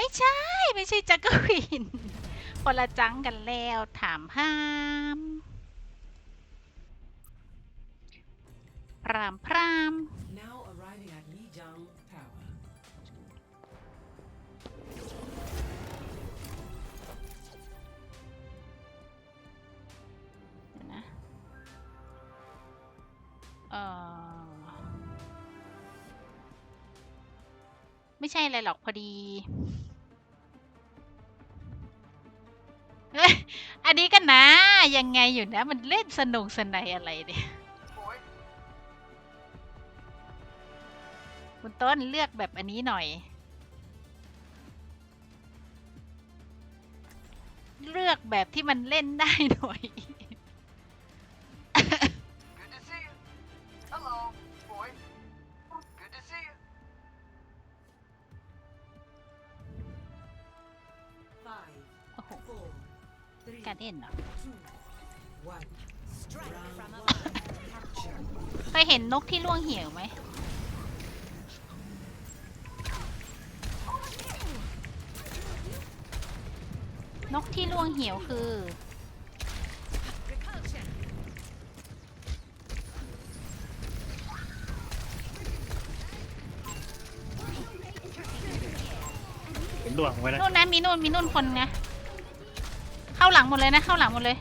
ไม่ใช่ ไม่ใช่จักรวินคนละจังกันแล้วถามพามพรามพราม Now arriving at Lijiang Tower. เดี๋ยวนะเออไม่ใช่อะไรหรอกพอดี อันนี้กันนะ ยังไงอยู่นะ มันเล่นสนุกสนายอะไรเนี่ยคุณต้นเลือกแบบอันนี้หน่อย เลือกแบบที่มันเล่นได้หน่อย เล่นเหรอ two, one. Round one. Capture. เคยเห็นนกที่ล่วงเหี่ยวไหมนกที่ล่วงเหี่ยวคือเห็นดวงไว้นะนู่นนะมีนู่นมีนู่นคนไงเข้า หลังหมดเลยนะเข้าหลังหมดเลย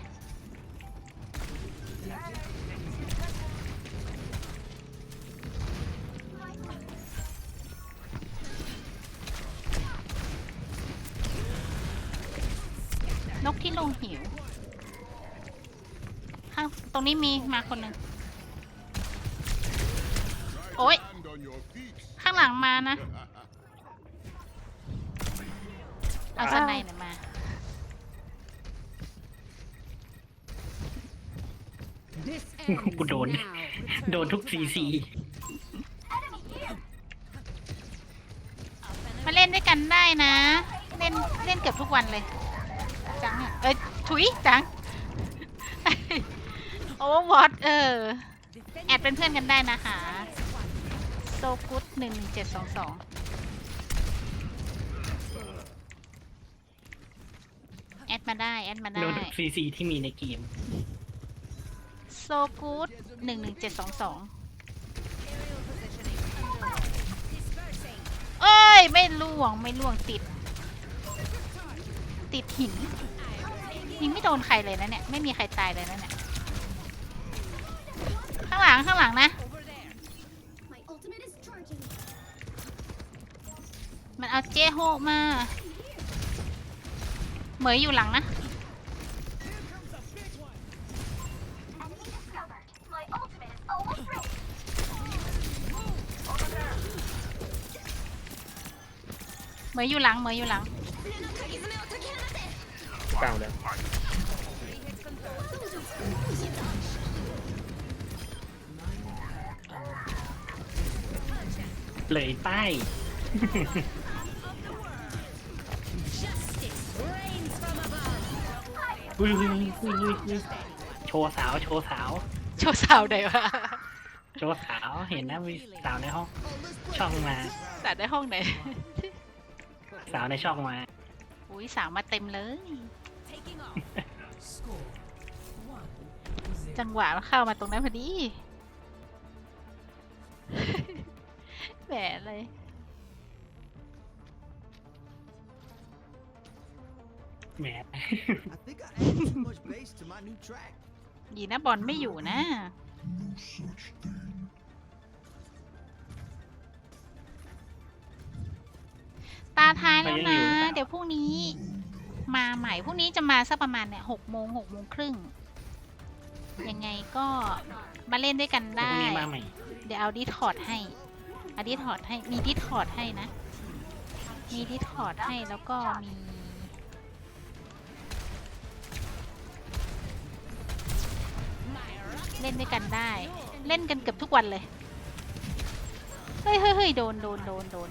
นกที่ลงหิว ข้างตรงนี้มีมาคนหนึ่งโอ๊ยข้างหลังมานะ เอาสไนหน่ยมา กูโดน โดนทุกซีซีมาเล่นด้วยกันได้นะ เล่นเล่นเกือบทุกวันเลย จังเนี่ยเอ้ยถุยจังโอเวอร์วอตเออ แอดเป็นเพื่อนกันได้นะคะโซกุดหนึ่งหนึ่งเจ็ดสองสองแอดมาได้ แอดมาโดได้นทุกซีซีที่มีในเกม โซกูดหนึ่งหนึ่งเจ็ดสองสองเอ้ย ไม่ล่วงไม่ล่วงติด ติดหินยิงไม่โดนใครเลยนะเนี่ย ไม่มีใครตายเลยนะเนี่ย ข้างหลังข้างหลังนะ มันเอาเจ้โฮมา เหมยอยู่หลังนะ เหมยอยู่หลังเหมยอยู่หลังเก่าแล้วเลยใต้ อุ้ยอุ้ยอุ้ยอุ้ยอุ้ยโชว์สาว โชว์สาว โชว์สาวได้วะโชว์สาว เห็นนะมีสาวในห้อง ช่องมาสาวได้ห้องไหน สาวในช่องมา อุ้ยสาวมาเต็มเลย Score. One. Zero. จังหวะมันเข้ามาตรงนั้นพอดี แหมเลย แหม I think I added too much bass to my new track. ดีนะบอลไม่อยู่นะ ตาท้ายแล้วเขายังนะอยู่หรือเปล่าเดี๋ยวพรุ่งนี้ มาใหม่พรุ่งนี้จะมาสักประมาณเนี่ยหกโมงหกโมงครึ่งยังไงก็มาเล่นด้วยกันพได้รุ่งนี้มาใหม่เดี๋ยวเอาดิสคอร์ดให้เอาดิสคอร์ดให้ มีดิสคอร์ดให้นะ มีดิสคอร์ดให้แล้วก็มีเล่นด้วยกันได้ เล่นกันเกือบทุกวันเลย เฮ้ยเฮ้ยเฮ้ยโดนโดนโดนโดน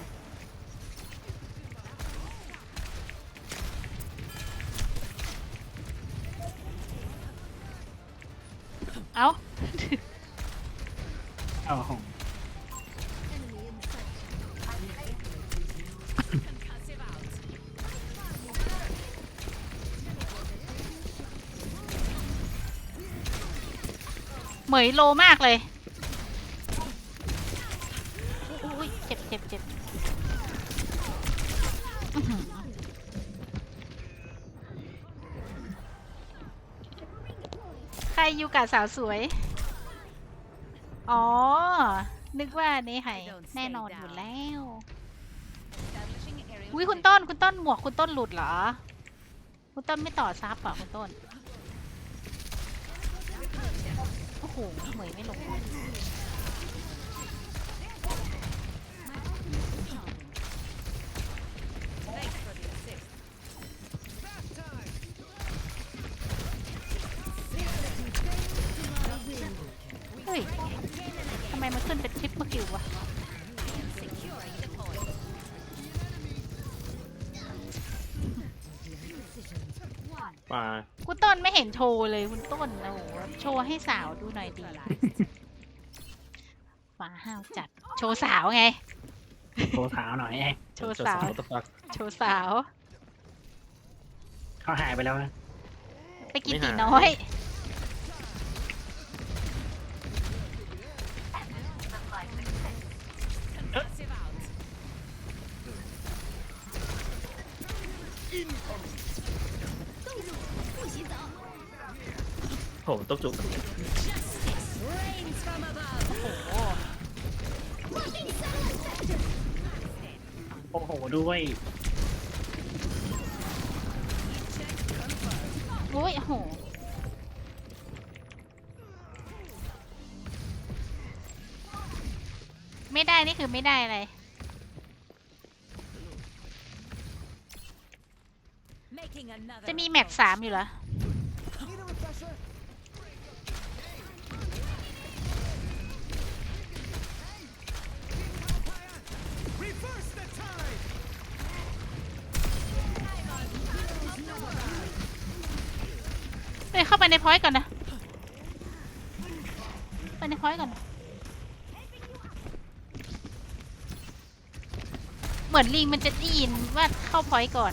เอาเอาของเหมยโลมากเลยอุ้ยเจ็บเจ็บเจ็บ ครอยู่กับสาวสวย อ๋อ นึกว่านี่ไห่แน่นอนอยู่แล้ว อุ้ยคุณต้น คุณต้นหมวกคุณต้นหลุดเหรอ คุณต้นไม่ต่อซับเหรอคุณต้น โอ้โหเหมยไม่ลง ปลาคุณต้นไม่เห็นโชว์เลยคุณต้นโอ้โหโชว์ให้สาวดูหน่อยดีฟ้าห้าวจัด โชว์สาวไง โชว์สาวหน่อยไอ้โชว์สาวตะปักโชว์สาว เขาหายไปแล้วนะ ไปกินไม่ตีหาน้อย หต้องจุกโอ้โหโอ้โหด้วยโอ้ยโอ้โหไม่ได้นี่คือไม่ได้อะไร จะมีแมตช์สามอยู่เหรอ ในพอยต์ก่อนนะ ไปในพอยต์ก่อน เหมือนลิงมันจะได้ยินว่าเข้าพอยต์ก่อน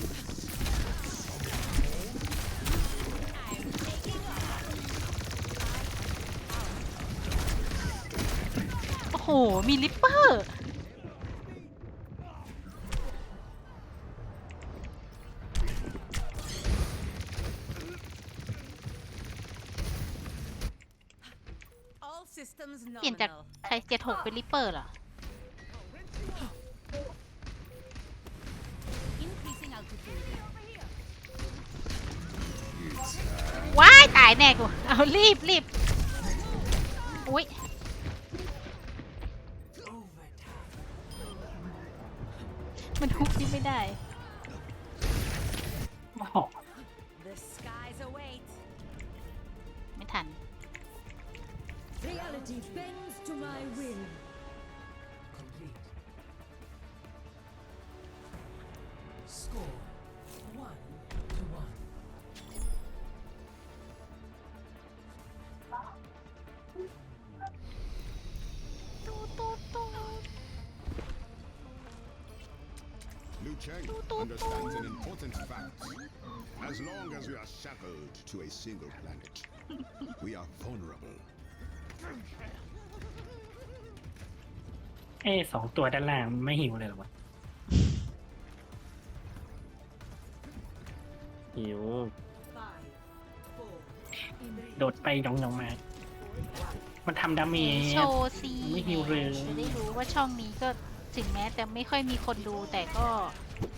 โอ้โห มีลิปเปอร์ เปลี่ยนจากใคร เจ็ดหกเป็นลิปเปอร์เหรอ ว้ายตายแน่กู เอารีบรีบอุ้ยมันทุกนี่ไม่ได้โอ้โหไม่ทัน Reality bends to my will. Complete. Score one to one. Liu Chang understands an important fact. As long as we are shackled to a single planet, we are vulnerable เอ้สองตัวด้านล่างไม่หิวเลยเหรอวะหิว Five, four, โดดไปหยองหยองๆมา มันทำดาเมจ โชว์ซีไม่หิวเลย จะได้รู้ว่าช่องนี้ก็ถึงแม้จะไม่ค่อยมีคนดูแต่ก็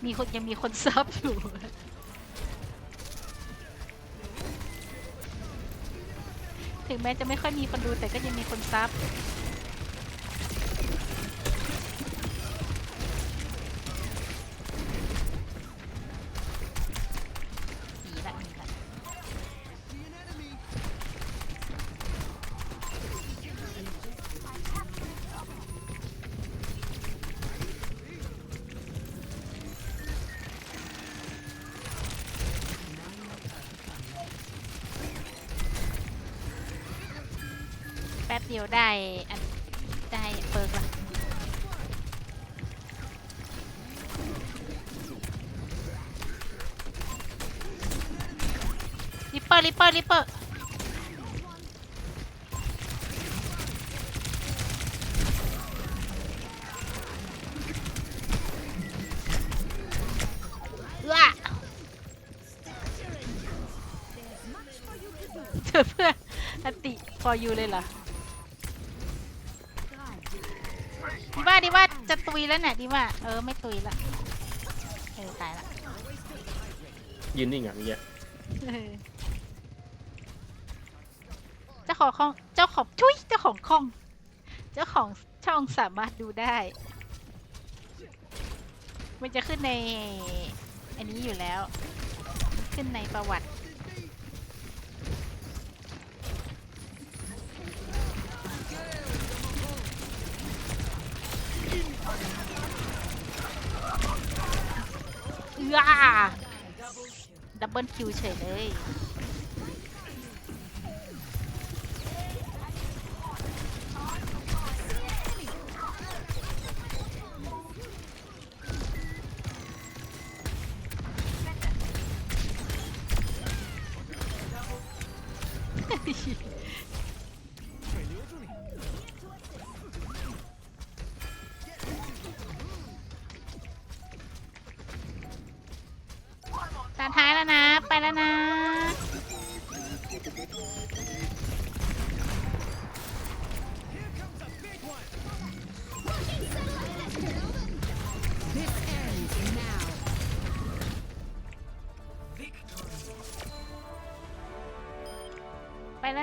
มีคนยังมีคนซับอยู่ ถึงแม้จะไม่ค่อยมีคนดูแต่ก็ยังมีคนซับ เดี๋ยวได้ได้เปิร์กละริปเปอร์ริปเปอร์ริปเปอร์ว้าเธอเพื่ออติ พออยู่เลยเหรอ ดีว่าดีว่าจะตุยแล้วเนี่ยดีว่า เออไม่ตุยละเออตายละยืนนิ่งอะเมื่อกี้เออเจ้าของข้องเจ้าของทุยเจ้าของข้อง เจ้าของช่องสามารถดูได้ มันจะขึ้นใน อันนี้อยู่แล้ว ขึ้นในประวัติ อื้อดับเบิลคิวเฉยเลย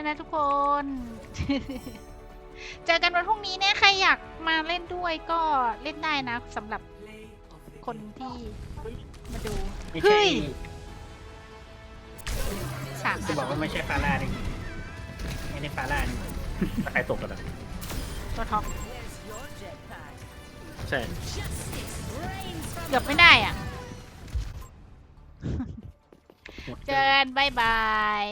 นะทุกคน เจอกันวันพรุ่งนี้เนี่ยใครอยากมาเล่นด้วยก็เล่นได้นะสำหรับคนที่มาดู ไม่เฮ้ใช่ยสามจะบอกว่าไม่ใช่ฟาร่าดิไม่ได้ฟาร่านี่ถ้าใครตกกันอะตัวท็อปใช่เกือบไม่ได้อะเจอกันบายบาย